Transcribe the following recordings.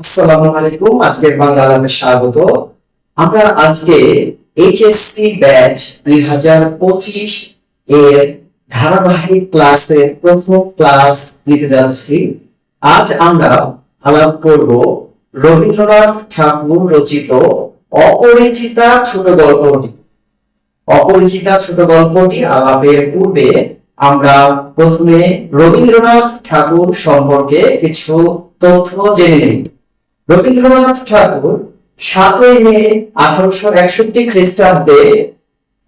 আসসালামু আলাইকুম আজকের বাংলা আলাপে স্বাগত। আমরা আজকে এইচএসসি ব্যাচ দুই হাজার পঁচিশ এর ধারাবাহিক ক্লাসের প্রথম ক্লাস নিতে যাচ্ছি। আজ আমরা আলাপ করব রবীন্দ্রনাথ ঠাকুর রচিত অপরিচিতা ছোট গল্পটি। অপরিচিতা ছোট গল্পটি আলাপের পূর্বে আমরা প্রথমে রবীন্দ্রনাথ ঠাকুর সম্পর্কে কিছু তথ্য জেনে নিই। রবীন্দ্রনাথ ঠাকুর সাতই মে আঠারোশো একষট্টি খ্রিস্টাব্দে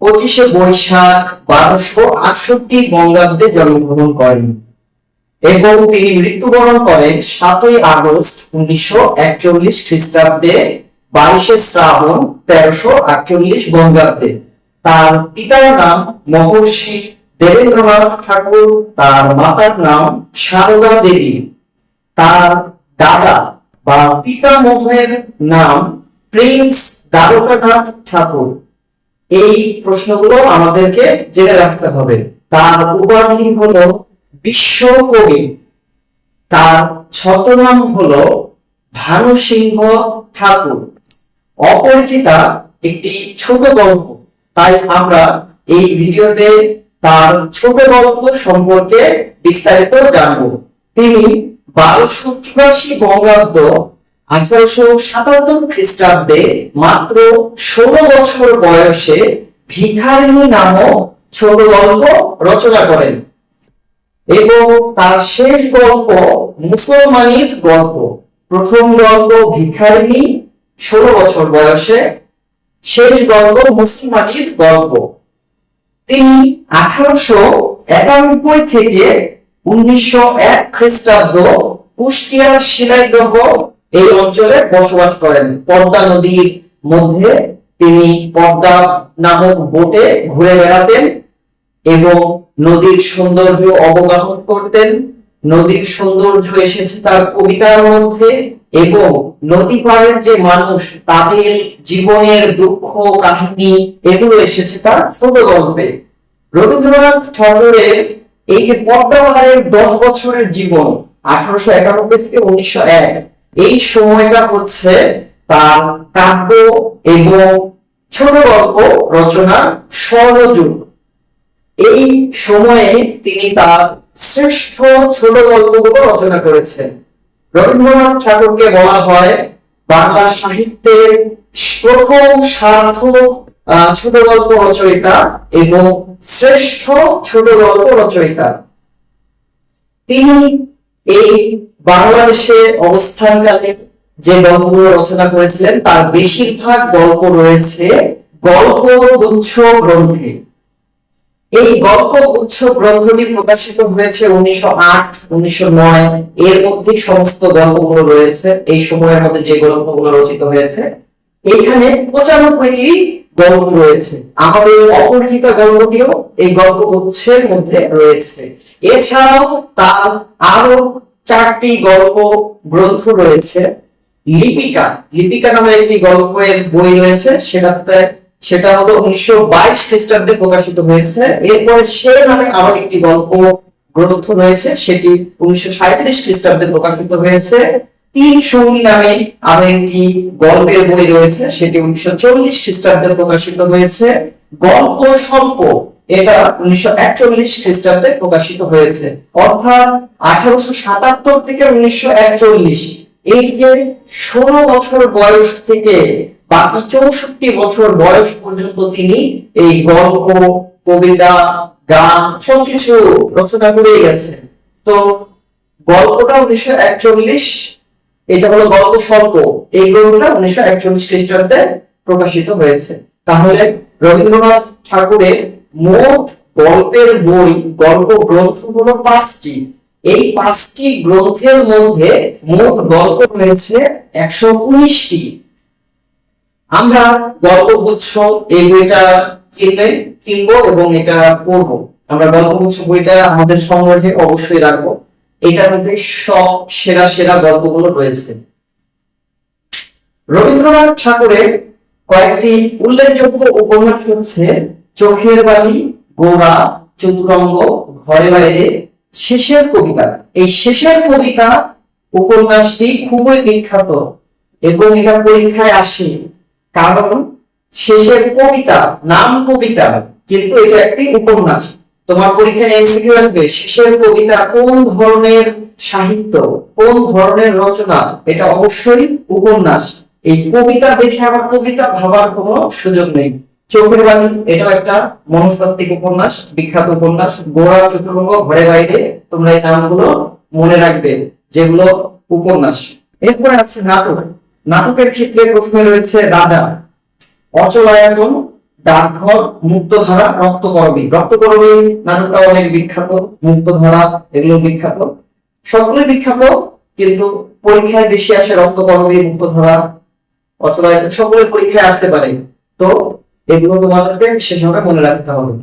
পঁচিশে বৈশাখ বারোশো আটষট্টি বঙ্গাব্দে জন্মগ্রহণ করেন এবং তিনি মৃত্যুবরণ করেন সাতই আগস্ট উনিশশো একচল্লিশ খ্রিস্টাব্দে বাইশে শ্রাবণ তেরোশো আটচল্লিশ বঙ্গাব্দে। তার পিতার নাম মহর্ষি দেবেন্দ্রনাথ ঠাকুর, তার মাতার নাম সারদা দেবী। তার দাদা বা পিতামহের নাম প্রিন্স দ্বারকানাথ ঠাকুর। এই প্রশ্নগুলো আমাদেরকে জেনে রাখতে হবে। তার উপাধি হলো বিশ্বকবি। তার ছদ্মনাম হলো ভানু সিংহ ঠাকুর। অপরিচিতা একটি ছোট গল্প। তাই আমরা এই ভিডিওতে তার ছোট গল্প সম্পর্কে বিস্তারিত জানব। তিনি বারোশো চুরাশি বঙ্গাব্দ আঠারোশো সাতাত্তর খ্রিস্টাব্দে মাত্র ষোলো বছর বয়সে ভিখারিণী নামক ছোট গল্প রচনা করেন এবং তার শেষ গল্প মুসলমানির গল্প। প্রথম গল্প ভিখারিণী, ষোলো বছর বয়সে। শেষ গল্প মুসলমানির গল্প। তিনি আঠারোশো একানব্বই থেকে উনিশশো এক খ্রিস্টাব্দ কুষ্টিয়ার শিলাইদহ এই অঞ্চলে বসবাস করেন। পদ্মা নদীর মধ্যে তিনি পদ্মা নামক বোটে ঘুরে বেড়াতেন এবং নদীর সৌন্দর্য অবগাহন করতেন। নদীর সৌন্দর্য এসেছে তার কবিতার মধ্যে এবং নদী পাড়ের যে মানুষ, তাদের জীবনের দুঃখ, কাহিনী, এগুলো এসেছে তার ছোট গল্পে রবীন্দ্রনাথ ঠাকুরের এই যে পদ্মাবাড়ের দশ বছরের জীবন, আঠারোশো একানব্বই থেকে উনিশশো এক, এই সময়টা হচ্ছে তার কাব্য এবং ছোট গল্প রচনা স্বর্ণযুগ। এই সময়ে তিনি তার শ্রেষ্ঠ ছোট গল্পগুলো রচনা করেছেন। রবীন্দ্রনাথ ঠাকুরকে বলা হয় বাংলা সাহিত্যের প্রথম সার্থক ছোট গল্প রচয়িতা এবং শ্রেষ্ঠ ছোট গল্প রচয়িতা। তিনি এই বাংলাদেশে অবস্থানকালে যে গল্পগুলো রচনা করেছিলেন, তার বেশিরভাগ গল্প রয়েছে গল্প গুচ্ছ গ্রন্থে। এই গল্প গুচ্ছ গ্রন্থটি প্রকাশিত হয়েছে উনিশশো আট, উনিশশো নয়, এর মধ্যে সমস্ত গল্পগুলো রয়েছে। এই সময়ের মধ্যে যে গল্পগুলো রচিত হয়েছে এখানে পঁচানব্বইটি গল্প রয়েছে। আমাদের অপরিচিত গল্পটিও এই গল্প গুচ্ছের মধ্যে রয়েছে। এছাড়াও তার আরও চারটি গল্প গ্রন্থ রয়েছে। লিপিকা লিপিকা নামে একটি গল্পের বই রয়েছে। সেটাতে, সেটা হলো উনিশশো বাইশ খ্রিস্টাব্দে প্রকাশিত হয়েছে। এরপরে সে নামে আরও একটি গল্প গ্রন্থ রয়েছে। সেটি উনিশশো সাঁত্রিশ খ্রিস্টাব্দে প্রকাশিত হয়েছে। তিন সঙ্গী নামে আরও একটি গল্পের বই রয়েছে, সেটি উনিশশো চল্লিশ খ্রিস্টাব্দে প্রকাশিত হয়েছে। গল্প স্বল্প, এটা উনিশশো একচল্লিশ খ্রিস্টাব্দে প্রকাশিত হয়েছে। অর্থাৎ আঠারোশো সাতাত্তর থেকে উনিশশো একচল্লিশ। এই যে ষোলো বছর বয়স থেকে বাকি চৌষট্টি বছর বয়স পর্যন্ত তিনি এই গল্প, কবিতা, গান সবকিছু রচনা করে গেছেন। তো গল্পটা উনিশশো একচল্লিশ এটা হলো গল্প স্বল্প। এই গ্রন্থটা উনিশশো একচল্লিশ খ্রিস্টাব্দে প্রকাশিত হয়েছে। তাহলে রবীন্দ্রনাথ ঠাকুরের মোট গল্পের বই, গল্প গ্রন্থ হলো পাঁচটি। এই পাঁচটি গ্রন্থের মধ্যে মোট গল্প রয়েছে একশো উনিশটি। আমরা গল্পগুচ্ছ এই বইটা কিনলে কিনবো এবং এটা পড়ব। আমরা গল্পগুচ্ছ বইটা আমাদের সংগ্রহে অবশ্যই রাখব। এটার মধ্যে সব সেরা সেরা গল্পগুলো রয়েছে। রবীন্দ্রনাথ ঠাকুরের কয়েকটি উল্লেখযোগ্য উপন্যাস হচ্ছে, চোখের বালি গোড়া চতুরঙ্গ ঘরে বাইরে শেষের কবিতা এই শেষের কবিতা উপন্যাসটি খুবই বিখ্যাত এবং এটা পরীক্ষায় আসে। কারণ শেষের কবিতা নাম কবিতা, কিন্তু এটা একটি উপন্যাস। তোমার পরীক্ষায় এমসিকিউ আসবে। শেষের কবিতা কোন ধরনের সাহিত্য, কোন ধরনের রচনা? এটা অবশ্যই উপন্যাস। এই কবিতা দেখে আমার কবিতা ভাবার কোনো সুযোগ নেই। চোখের বাণী এটাও একটা মনস্তাত্ত্বিক উপন্যাস, বিখ্যাত উপন্যাস। গোড়া চতুরঙ্গ ঘরে বাইরে তোমরা এই নামগুলো মনে রাখবে, যেগুলো উপন্যাস। এরপরে আছে নাটক। নাটকের ক্ষেত্রে প্রথমে রয়েছে রাজা। অচলায়তন ডাকঘর মুক্তধারা রক্তকরবী। রক্তকরবী নাটকটা অনেক বিখ্যাত, মুক্তধারা এগুলো বিখ্যাত। সকলে বিখ্যাত, কিন্তু পরীক্ষায় বেশি আসে রক্তকরবী, মুক্তধারা অচলায়তন সকলের পরীক্ষায় আসতে পারে। তো এগুলো তোমাদেরকে বিশেষভাবে মনে রাখতে হবে।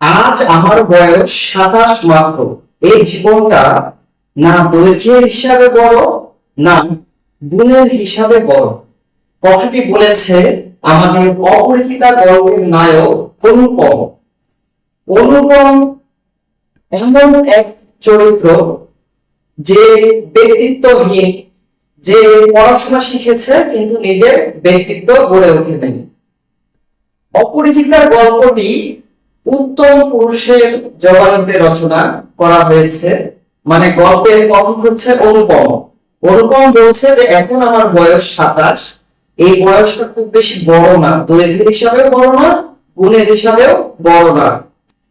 আজ আমার বয়স সাতাশ মাত্র। এই জীবনটা না দৈর্ঘ্যের হিসাবে বড়, না গুণের হিসাবে বড়। কথাটি বলেছে আমাদের অপরিচিতা গল্পের নায়ক অনুপম। অনুপম এমন এক চরিত্র যে ব্যক্তিত্বহীন, যে পড়াশোনা শিখেছে কিন্তু নিজের ব্যক্তিত্ব গড়ে ওঠে নাই অপরিচিতার গল্পটি উত্তম পুরুষের জবানিতে রচনা করা হয়েছে। মানে গল্পের কথক হচ্ছে অনুপম। অনুপম বলছে যে, এখন আমার বয়স সাতাশ এই বয়সটা খুব বেশি বড় না, দৈর্ঘ্যের হিসাবেও বড় না, গুণের হিসাবেও বড় না।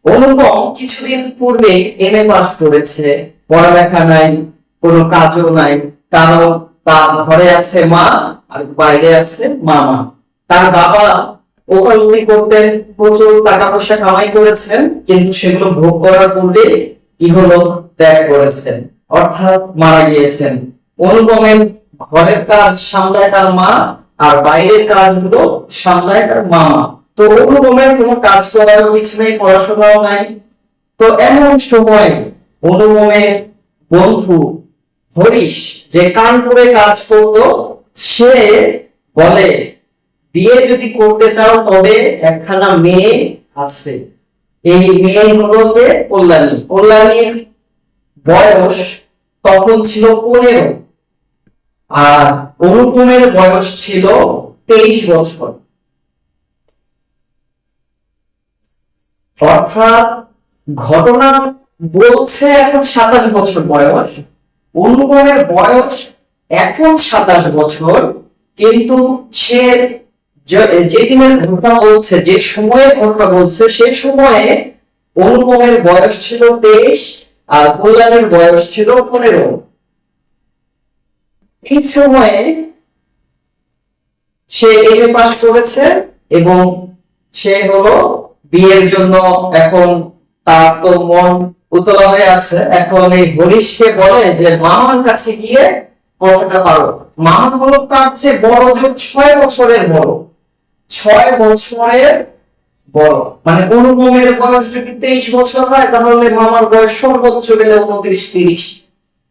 অনুপম কিছুদিন পূর্বে এম এ পাস করেছে, পড়ালেখা নাই, কোনো কাজও নাই কারণ তার ঘরে আছে মা আর বাইরে আছে মামা। তার বাবা ওকালতি করতেন প্রচুর টাকা পয়সা কামাই করেছেন, কিন্তু সেগুলো ভোগ করার পূর্বে ইহলোক ত্যাগ করেছেন, অর্থাৎ মারা গিয়েছেন। অনুপমের ঘরের কাজ সামলায় তার মা আর বাইরের কাজগুলো সামলায় তার মামা। তো অনুপমের কোনো কাজ করারও কিছু নেই, পড়াশোনাও নাই। তো এমন সময় অনুপমের বন্ধু হরিশ যে কানপুরে কাজ করত, সে বলে, বিয়ে যদি করতে চাও তবে একখানা মেয়ে আছে। এই মেয়ে হলো কল্যাণী। কল্যাণীর বয়স তখন ছিল পনেরো। আর অনুপমের বয়স ছিল তেইশ বছর। অর্থাৎ ঘটনা বলছে এখন সাতাশ বছর বয়স। অনুপমের বয়স এখন সাতাশ বছর, কিন্তু সে যে- যে ঘটনা বলছে, যে সময়ে ঘটনা বলছে, সে সময়ে অনুপমের বয়স ছিল তেইশ আর কল্যাণের বয়স ছিল পনেরো। এই সময়ে সে করেছে এবং সে হলো বিয়ের জন্য এখন তার তো মন উতলা হয়ে আছে। এখন এই হরিশকে বলে যে, মামার কাছে গিয়ে কথাটা পারো। মামা হলো তার চেয়ে বড় ছয় বছরের বড়। ছয় বছরের বড়। মানে অনুপমের বয়স যদি তেইশ বছর হয়, তাহলে মামার বয়স সর্বোচ্চ গেলে উনত্রিশ, তিরিশ।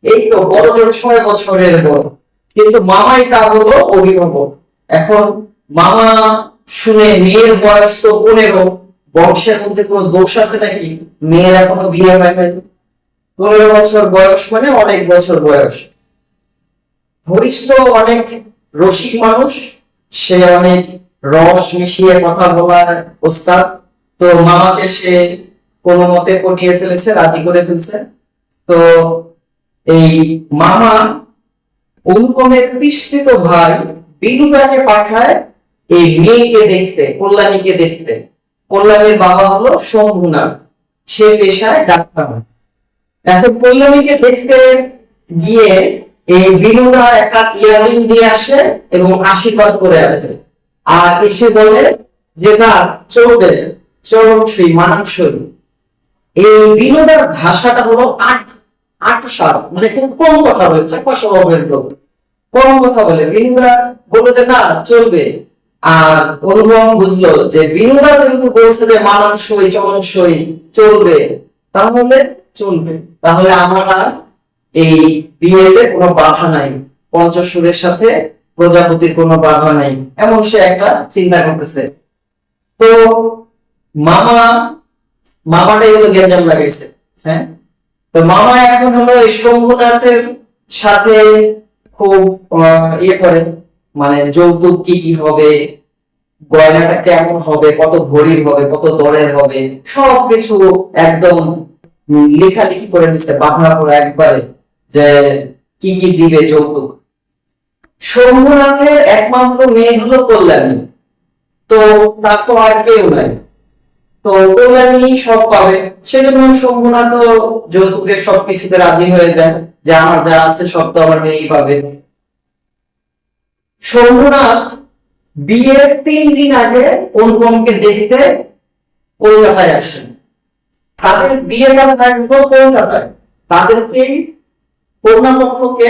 এই তো বড় জোর ছয় বছরের বড়। কিন্তু মামাই তার হলো অভিভাবক। এখন মামা শুনে মেয়ের বয়স তো পনেরো, বংশের মধ্যে কোনো দোষ আছে নাকি? মেয়ের এখনও বিয়ে হয় নাই। পনেরো বছর বয়স মানে অনেক বছর বয়স। হরিশ তো অনেক রসিক মানুষ, সে অনেক রস মিশিয়ে কথা বলার ওস্তাদ। তো মামাকে সে কোনো মতে পটিয়ে ফেলেছে, রাজি করে ফেলছে। তো এই মামা অনুপমের বিস্তৃত ভাই বিনুদাকে পাঠায় এই মেয়েকে দেখতে, কল্যাণীকে দেখতে। কল্যাণীর বাবা হলো শম্ভুনাথ সে পেশায় ডাক্তার। এখন কল্যাণীকে দেখতে গিয়ে এই বিনুদা একটা ইয়ারিং দিয়ে আসে এবং আশীর্বাদ করে আসে। আর এসে বলে যে, না, চলবে। চরমশ্রী মানানসই এই বিনোদার ভাষাটা হলো আট আট সাত মানে খুব কম কথা চাপা স্বভাবের লোক। কম কথা বলে, বিনোদা বলল যে, না, চলবে। আর অনুভব বুঝলো যে, বিনোদা যেহেতু বলছে যে, মানানসই চরমসই চলবে। তাহলে চলবে। তাহলে আমার আর এই বিয়েতে কোনো বাধা নাই। পঞ্চসুরের সাথে প্রজাপতির কোনো বাধা নাই। এমন সে একটা চিন্তা করতেছে। তো মামা, মামাটাই হলো গেঞ্জাম লাগাইছে হ্যাঁ? তো মামা এখন হলো এই শম্ভুনাথের সাথে খুব ইয়ে করে। মানে যৌতুক কি কি হবে, গয়নাটা কেমন হবে, কত ভরির হবে, কত দরের হবে সবকিছু একদম লেখালেখি করে দিচ্ছে বাধা করে একবারে যে কি কি দিবে যৌতুক। শম্ভুনাথের একমাত্র মেয়ে হলো কল্যাণী। তো তার তো আর কেউ নাই। তো কল্যাণী সব পাবে। সেজন্য শম্ভুনাথ যৌতুকের সবকিছুতে রাজি হয়ে যায়। যে আমার যা আছে সব তো আমার মেয়েই পাবে। শম্ভুনাথ বিয়ের তিন দিন আগে অনুপমকে দেখতে কলকাতায় আসেন তাদের বিয়েটা থাকল কলকাতায়। তাদেরকেই কন্যাপক্ষকে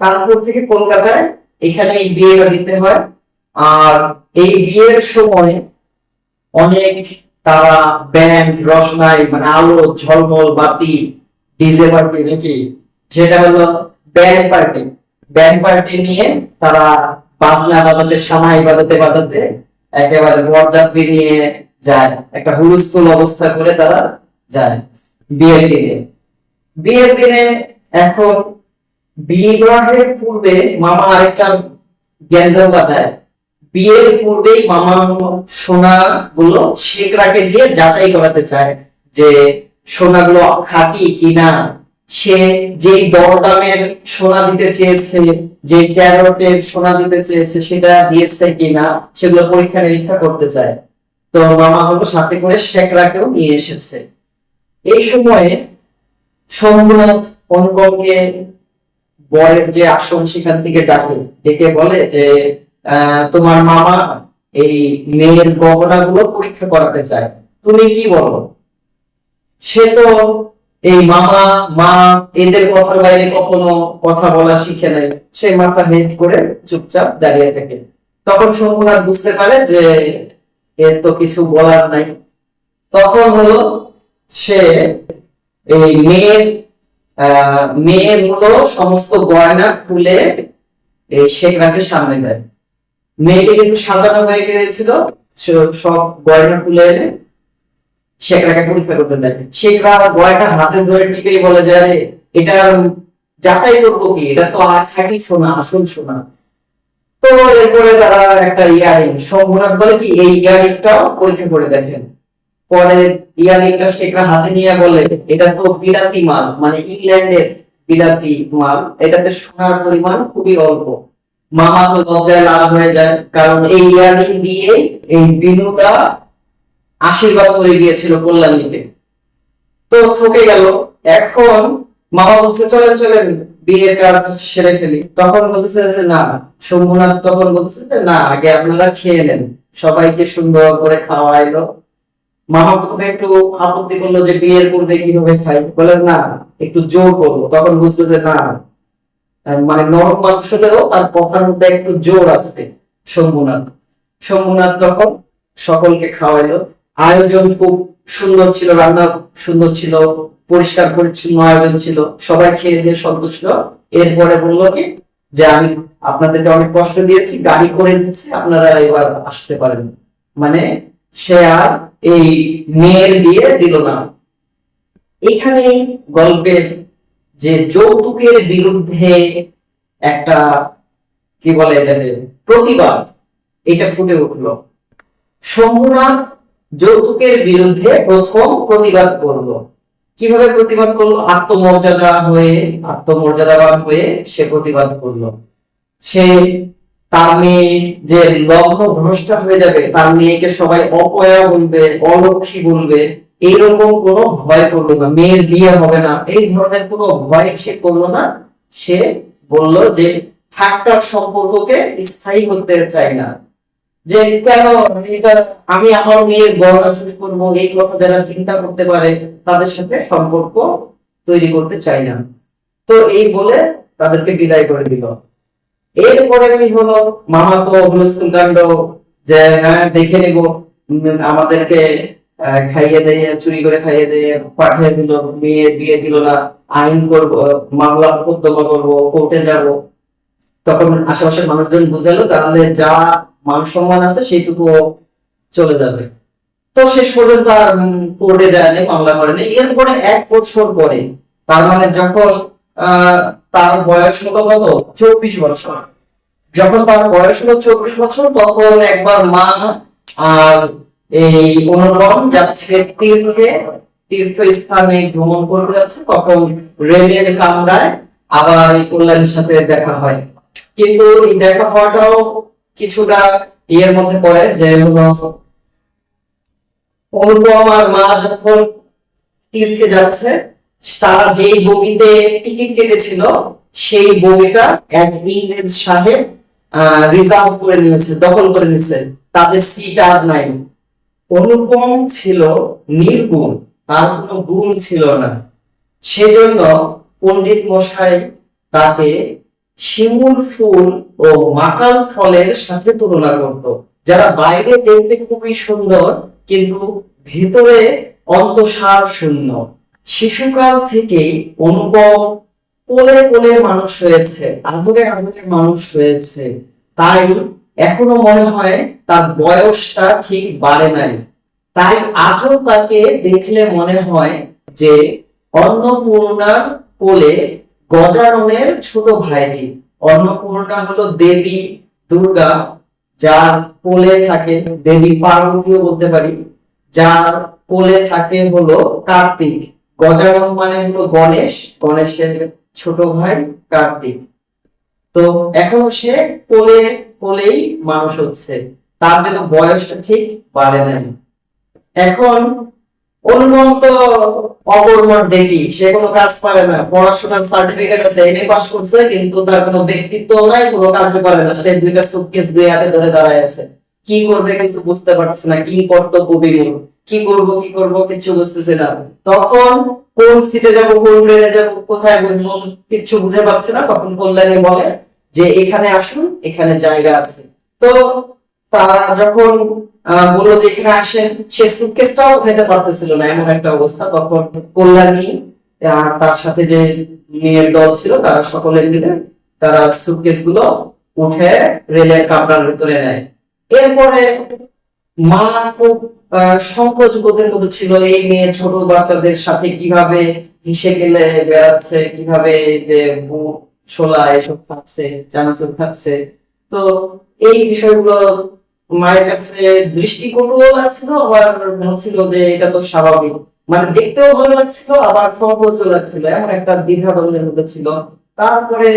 কানপুর থেকে কলকাতায় এখানে এই বিয়েটা দিতে হয়। আর এই বিয়ের সময় অনেক তারা ব্যান্ড রসনাই মানে আলো, ঝলমল, বাতি, ডিজে পার্টি নাকি? সেটা হলো ব্যান্ড পার্টি। ব্যান্ড পার্টি নিয়ে তারা বাজনা বাজাতে, সানাই বাজাতে বাজাতে একেবারে বরযাত্রী নিয়ে যায়। একটা হুলস্থুল অবস্থা করে তারা যায় বিয়ের দিনে। বিয়ের দিনে এখন বিবাহের পূর্বে মামা আরেকটা গ্যাঞ্জাম বাঁধায় বিয়ের পূর্বেই মামা সোনা গুলো শেখরাকে দিয়ে যাচাই করাতে চায় যে সোনাগুলো খাঁটি কিনা। সে যেই দরদামের সোনা দিতে চেয়েছে যে ক্যারটের সোনা দিতে চেয়েছে, সেটা দিয়েছে কিনা, সেগুলো পরীক্ষা নিরীক্ষা করতে চায়। তো মামা হলো সাথে করে শেখরাকেও নিয়ে এসেছে। এই সময়ে শম্ভুনাথ অনুপমকে বরের যে আসন সেখান থেকে ডাকে, ডেকে বলে যে তোমার মামা এই মেয়ের গহনাগুলো পরীক্ষা করাতে চায়। তুমি কি বলো? সে তো এই মামা, মা এদের কথার বাইরে কখনো কথা বলা শিখে নাই। সে মাথা হেট করে চুপচাপ দাঁড়িয়ে থাকে। তখন শম্ভুনাথ বুঝতে পারে যে এর তো কিছু বলার নাই। তখন হলো সে এই মেয়ের মেয়ের হলো সমস্ত গয়না খুলে এই শেখরাকে সামনে দেয়। মেয়েকে কিন্তু সাজানো হয়ে গিয়েছিল। সব গয়না খুলে এনে শেখরাকে পরীক্ষা করতে দেয়। শেখরা গয়না হাতে ধরে টিপেই বলে যে, আরে, এটা যাচাই করব কি? এটা তো আর খাঁটি সোনা, আসল সোনা। তো এরপরে তারা একটা ইয়ারিং শম্ভুনাথ বলে কি, এই ইয়ারিংটা পরীক্ষা করে দেখেন। পরে ইয়ারিংটা শেখরা হাতে নিয়ে বলে, এটা তো বিলাতি মাল মানে ইংল্যান্ডের বিলাতি মাল। এটাতে সোনার পরিমাণ খুবই অল্প। মামা তো লজ্জায় লাল হয়ে যায়, কারণ এই ইয়ারিং দিয়ে এই বিনুদা আশীর্বাদ করে গিয়েছিল কল্যাণীকে। তো ঠকে গেল। এখন মামা বলছে, চলেন চলেন, বিয়ের কাজ সেরে ফেলি। তখন বলতেছে যে, না, শম্ভুনাথ তখন বলতেছে যে, না, আগে আপনারা খেয়ে নেন। সবাইকে সুন্দর করে খাওয়াইলো। মামা প্রথমে একটু আপত্তি করল যে, বিয়ের পূর্বে কীভাবে খাই? বলে, না, একটু জোর করল তখন বুঝলো যে, না মানে নরম হলেও তার কথার মধ্যে একটু জোর আছে শম্ভুনাথ। শম্ভুনাথ তখন সকলকে খাওয়াইলো, আয়োজন খুব সুন্দর ছিল, রান্না সুন্দর ছিল, পরিষ্কার পরিচ্ছন্ন আয়োজন ছিল, সবাই খেয়ে দিয়ে সন্তুষ্ট। এরপরে বলল কি, যে আমি আপনাদেরকে অনেক কষ্ট দিয়েছি, গাড়ি করে দিচ্ছি, আপনারা এবার আসতে পারেন। মানে সে আর এই মেয়ের বিয়ে দিল না। এখানে গল্পের যে যৌতুকের বিরুদ্ধে একটা, কি বলে প্রতিবাদ, এটা ফুটে উঠল। শম্ভুনাথ যৌতুকের বিরুদ্ধে প্রথম প্রতিবাদ করল। কীভাবে প্রতিবাদ করল? আত্মমর্যাদা হয়ে, আত্মমর্যাদাবান হয়ে সে প্রতিবাদ করল। সে তার মেয়ে যে লগ্ন ভ্রষ্টা হয়ে যাবে, তার মেয়েকে সবাই অপয়া বলবে, অলক্ষী বলবে এইরকম কোনো ভয় করল না। মেয়ের বিয়ে হবে না। এই ধরনের কোনো ভয় সে করল না। সে বলল যে, ঠাট্টার সম্পর্ককে স্থায়ী করতে চাই না। যে, কেন? আমি আমার মেয়ের গহনা চুরি করব, এই কথা যারা চিন্তা করতে পারে, তাদের সাথে সম্পর্ক তৈরি করতে চাই না। তো এই বলে তাদেরকে বিদায় করে দিল। এরপরে কি হলো? মামা তো হুলস্থুল কাণ্ড যে হ্যাঁ দেখে নিব। আমাদেরকে খাইয়ে দিয়ে, চুরি করে খাইয়ে দিয়ে, পাঠিয়ে দিল, মেয়ে বিয়ে দিল না, আইন করব, মামলা মোকদ্দমা করব, কোর্টে যাব। তখন আশেপাশের মানুষজন বুঝালো, তাহলে যা মান সম্মান আছে সেইটুকু চলে যাবে। তো শেষ পর্যন্ত আর কোর্টে যায়নি মামলা করেনি এরপরে এক বছর পরে, তার মানে যখন তার বয়স হলো কত? চব্বিশ বছর। যখন তার বয়স হলো চব্বিশ বছর, তখন একবার মা আর এই অনুরম যাচ্ছে তীর্থে তীর্থ স্থানে ভ্রমণ করতে যাচ্ছে তখন রেলের কামরায় আবার এই সাথে দেখা হয়। কিন্তু এই দেখা হওয়াটাও কিছুটা ইয়ের মধ্যে পড়ে, যে অনুপম আর মা যখন তীর্থে যাচ্ছে, তারা যেই বগিতে টিকিট কেটেছিল, সেই বগিটা এক ইংরেজ সাহেব রিজার্ভ করে নিয়েছে, দখল করে নিয়েছে। তাদের সিট আর নাই। অনুপম ছিল নির্গুণ, তার কোনো গুণ ছিল না। সেজন্য পণ্ডিত মশাই তাকে শিমুল ফুল ও মাকাল ফলের সাথে তুলনা করত। যারা বাইরে দেখতে খুবই সুন্দর, কিন্তু ভিতরে অন্তঃসার শূন্য। শিশুকাল থেকেই অনুপম কোলে কোলে মানুষ হয়েছে, আদরে আদরে মানুষ হয়েছে। তাই এখনও মনে হয় তার বয়সটা ঠিক বাড়ে নাই। তাই আজও তাকে দেখলে মনে হয় যে অন্নপূর্ণার কোলে গজাননের ছোট ভাইটি। অন্নপূর্ণা হলো দেবী দুর্গা, যার কোলে থাকে, দেবী পার্বতীও বলতে পারি, যার কোলে থাকে হলো কার্তিক। গজানন মানে হলো গণেশ, গণেশের ছোট ভাই কার্তিক। তো এখন সে কোলে কোলেই মানুষ হচ্ছে। তার যেন বয়সটা ঠিক বাড়ে নাই। এখন অনুপম তো অকর্মঠ দেখি সে কোনো কাজ পারে না। পড়াশোনার সার্টিফিকেট আছে এমএ পাস করছে, কিন্তু তার কোনো ব্যক্তিত্ব নাই, কোনো কাজ পারে না। সে দুইটা সুটকেস দুই হাতে ধরে দাঁড়ায় আছে। কি করবে কিছু বুঝতে পারছে না, কি কর্তব্য বিমূল কি করব কি করব কিছু বুঝতেছে না। তখন কোন সিটে যাব, কোন ট্রেনে যাব, কোথায় বসবো কিছু বুঝে পাচ্ছে না, তখন কল্যাণী বলে যে এখানে আসুন, এখানে জায়গা আছে। তো তারা যখন বলল যে এখানে আসেন, সে সুটকেসটাও উঠাইতে পারতেছিল না এমন একটা অবস্থা। তখন কল্যাণী, আর তার সাথে যে মেয়ের দল ছিল, তারা সকলে মিলে তারা সুটকেসগুলো উঠে রেলের কামরার ভিতরে নেয়। এরপরে মা খুব সংকোচ বোধের মধ্যে ছিল, এই মেয়ে ছোট বাচ্চাদের সাথে কীভাবে মিশে গেলে বেড়াচ্ছে, কীভাবে যে ছোলা, এসব খাচ্ছে, চানাচুর খাচ্ছে। তো এই বিষয়গুলো মায়ের কাছে দৃষ্টিকটুও লাগছিল, আবার ভাবছিল যে এটা তো স্বাভাবিক। মানে দেখতেও ভালো লাগছিল, আবার সহজও লাগছিল এমন একটা দ্বিধাদ্বন্দ্বের মধ্যে ছিল। তারপরে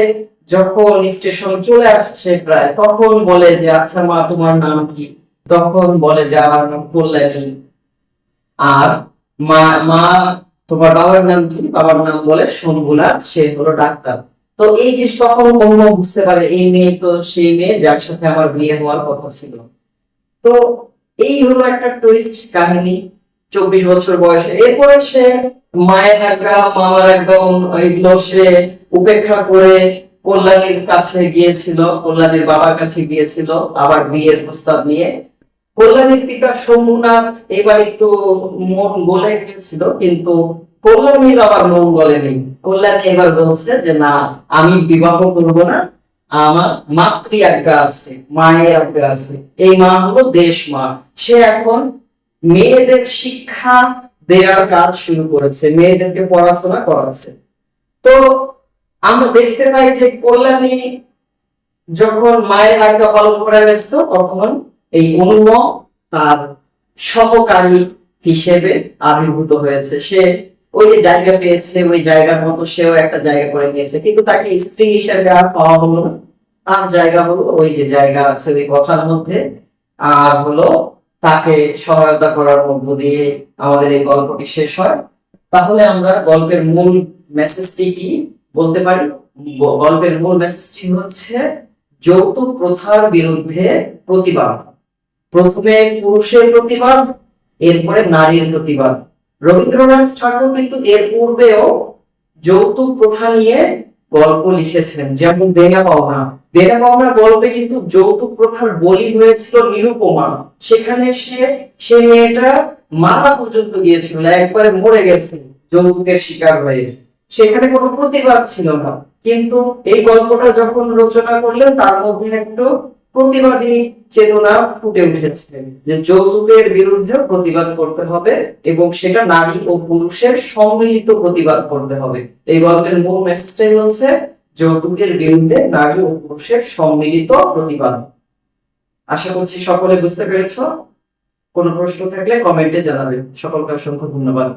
যখন স্টেশন চলে আসছে প্রায়, তখন বলে যে আচ্ছা মা, তোমার নাম কি? তখন বলে যে, আমার নাম কল্যাণী। আর মা মা, তোমার বাবার নাম কি? বাবার নাম বলে শম্ভুনাথ, সে হলো ডাক্তার। তো এই যে তখন অন্য বুঝতে পারে, এই মেয়ে তো সেই মেয়ে যার সাথে আমার বিয়ে হওয়ার কথা ছিল। তো এই হলো একটা টুইস্ট কাহিনী, চব্বিশ বছর বয়সে। এরপরে সে মায়ের আজ্ঞা, মামার আজ্ঞা, এগুলো সে উপেক্ষা করে কল্যাণীর কাছে গিয়েছিল, কল্যাণীর বাবার কাছে গিয়েছিল, আবার বিয়ের প্রস্তাব নিয়ে। কল্যাণীর পিতা শম্ভুনাথ এবার একটু মন গলে গিয়েছিল, কিন্তু কল্যাণীর আবার মন গলেনি কল্যাণী এবার বলছে যে, না, আমি বিবাহ করব না। আমার মাতৃ আজ্ঞা আছে, মায়ের আজ্ঞা আছে। এই মা হলো দেশ মা। সে এখন মেয়েদের শিক্ষা দেওয়ার কাজ শুরু করেছে, মেয়েদেরকে পড়াশোনা করাচ্ছে। তো আমরা দেখতে পাই যে, কল্যাণী যখন মায়ের আজ্ঞা পালন করে ব্যস্ত, তখন এই অনুম তার সহকারী হিসেবে আবির্ভূত হয়েছে। সে ওই যে জায়গা পেয়েছে, ওই জায়গার মতো সেও একটা জায়গা করে নিয়েছে। কিন্তু তাকে স্ত্রী হিসেবে আর পাওয়া হলো না। তার জায়গা হলো ওই যে জায়গা আছে ওই কথার মধ্যে। আর হলো তাকে সহায়তা করার মধ্য দিয়ে আমাদের এই গল্পটি শেষ হয়। তাহলে আমরা গল্পের মূল মেসেজটি কি বলতে পারি? গল্পের মূল মেসেজটি হচ্ছে যৌতুক প্রথার বিরুদ্ধে প্রতিবাদ। প্রথমে পুরুষের প্রতিবাদ, এরপরে নারীর প্রতিবাদ। রবীন্দ্রনাথ ঠাকুর কিন্তু এর পূর্বেও যৌতুক প্রথা নিয়ে গল্প লিখেছিলেন। যেমন দেনা পাওনা। দেনা পাওনা গল্পে কিন্তু যৌতুক প্রথার বলি হয়েছিল নিরুপমা। সেখানে সে সে মেয়েটা মারা পর্যন্ত গিয়েছিল, একবারে মরে গেছে যৌতুকের শিকার হয়ে। সেখানে কোনো প্রতিবাদ ছিল না। কিন্তু এই গল্পটা যখন রচনা করলেন, তার মধ্যে একটু প্রতিবাদী চেতনা ফুটে উঠেছে। যে যৌতুকের বিরুদ্ধে প্রতিবাদ করতে হবে এবং সেটা নারী ও পুরুষের সম্মিলিত প্রতিবাদ করতে হবে। এই গল্পের মূল মেসেজটাই হচ্ছে, যৌতুকের বিরুদ্ধে নারী ও পুরুষের সম্মিলিত প্রতিবাদ। আশা করছি সকলে বুঝতে পেরেছ। কোনো প্রশ্ন থাকলে কমেন্টে জানাবে। সকলকে অসংখ্য ধন্যবাদ।